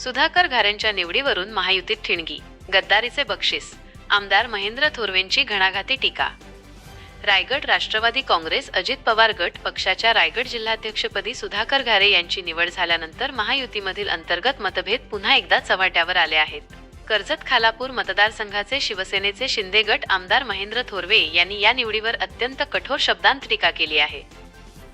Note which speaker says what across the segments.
Speaker 1: सुधाकर घारेंच्या निवडीवरून महायुतीत ठिणगी. गद्दारीचे बक्षीस. आमदार महेंद्र थोरवेंची घणाघाती टीका. रायगड राष्ट्रवादी काँग्रेस अजित पवार गट पक्षाच्या रायगड जिल्हाध्यक्षपदी सुधाकर घारे यांची निवड झाल्यानंतर महायुतीमधील अंतर्गत मतभेद पुन्हा एकदा चव्हाट्यावर आले आहेत. कर्जत खालापूर मतदारसंघाचे शिवसेनेचे शिंदे गट आमदार महेंद्र थोरवे यांनी या निवडीवर अत्यंत कठोर शब्दांत टीका केली आहे.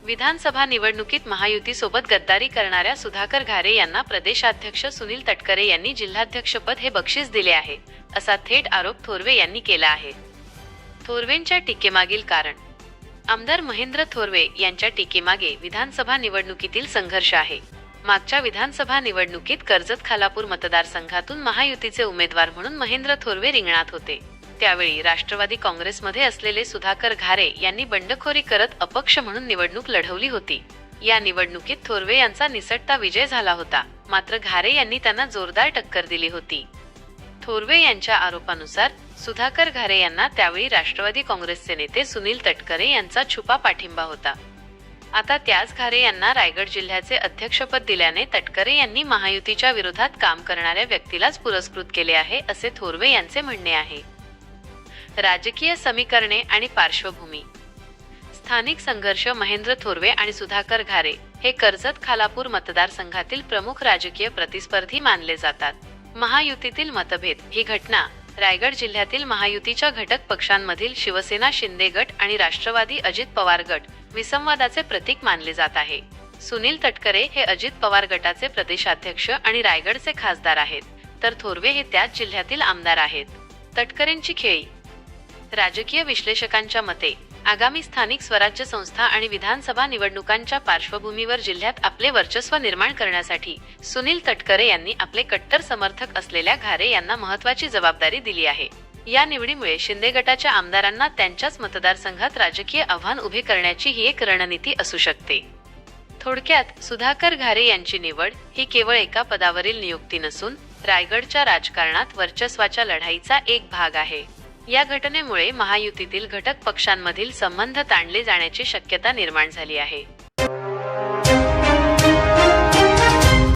Speaker 1: विधानसभा निवडणुकीत महायुतीसोबत गद्दारी करणाऱ्या सुधाकर घारे यांना प्रदेशाध्यक्ष सुनील तटकरे यांनी जिल्हाध्यक्षपद हे बक्षीस दिले आहे असा थेट आरोप थोरवे यांनी केला आहे. थोरवेंच्या टीकेमागील कारण. आमदार महेंद्र थोरवे यांच्या टीकेमागे विधानसभा निवडणुकीतील संघर्ष आहे. मागच्या विधानसभा निवडणुकीत कर्जत खालापूर मतदारसंघातून महायुतीचे उमेदवार म्हणून महेंद्र थोरवे रिंगणात होते. त्यावेळी राष्ट्रवादी काँग्रेसमध्ये असलेले सुधाकर घारे यांनी बंडखोरी करत अपक्ष म्हणून निवडणूक लढवली होती. या निवडणुकीत थोरवे यांचा निसटता विजय झाला होता. मात्र घारे यांनी त्यांना जोरदार टक्कर दिली होती. थोरवे यांच्या आरोपानुसार सुधाकर घारे यांना त्यावेळी राष्ट्रवादी काँग्रेसचे नेते सुनील तटकरे यांचा छुपा पाठिंबा होता. आता त्याच घारे यांना रायगड जिल्ह्याचे अध्यक्षपद दिल्याने तटकरे यांनी महायुतीच्या विरोधात काम करणाऱ्या व्यक्तीलाच पुरस्कृत केले आहे असे थोरवे यांचे म्हणणे आहे. राजकीय समीकरणे आणि पार्श्वभूमी. स्थानिक संघर्ष महेंद्र थोरवे आणि सुधाकर घारे हे कर्जत खालापूर मतदारसंघातील प्रमुख राजकीय प्रतिस्पर्धी मानले जातात. महायुतीतील मतभेद ही घटना रायगड जिल्ह्यातील महायुतीच्या घटक पक्षांमधील शिवसेना शिंदे गट आणि राष्ट्रवादी अजित पवार गट विसंवादाचे प्रतीक मानले जात आहे. सुनील तटकरे हे अजित पवार गटाचे प्रदेशाध्यक्ष आणि रायगडचे खासदार आहेत. तर थोरवे हे त्याच जिल्ह्यातील आमदार आहेत. तटकरेंची खेळी राजकीय विश्लेषकांच्या मते आगामी स्थानिक स्वराज्य संस्था आणि विधानसभा निवडणुकांच्या पार्श्वभूमीवर जिल्ह्यात आपले वर्चस्व निर्माण करण्यासाठी सुनील तटकरे यांनी आपले कट्टर समर्थक असलेल्या घारे यांना महत्वाची जबाबदारी दिली आहे. या निवडीमुळे शिंदे गटाच्या आमदारांना त्यांच्याच मतदारसंघात राजकीय आव्हान उभे करण्याची ही एक रणनीती असू शकते. थोडक्यात सुधाकर घारे यांची निवड ही केवळ एका पदावरील नियुक्ती नसून रायगडच्या राजकारणात वर्चस्वाच्या लढाईचा एक भाग आहे. या घटनेमुळे महायुतीतील घटक पक्षांमधील संबंध ताणले जाण्याची शक्यता निर्माण झाली आहे.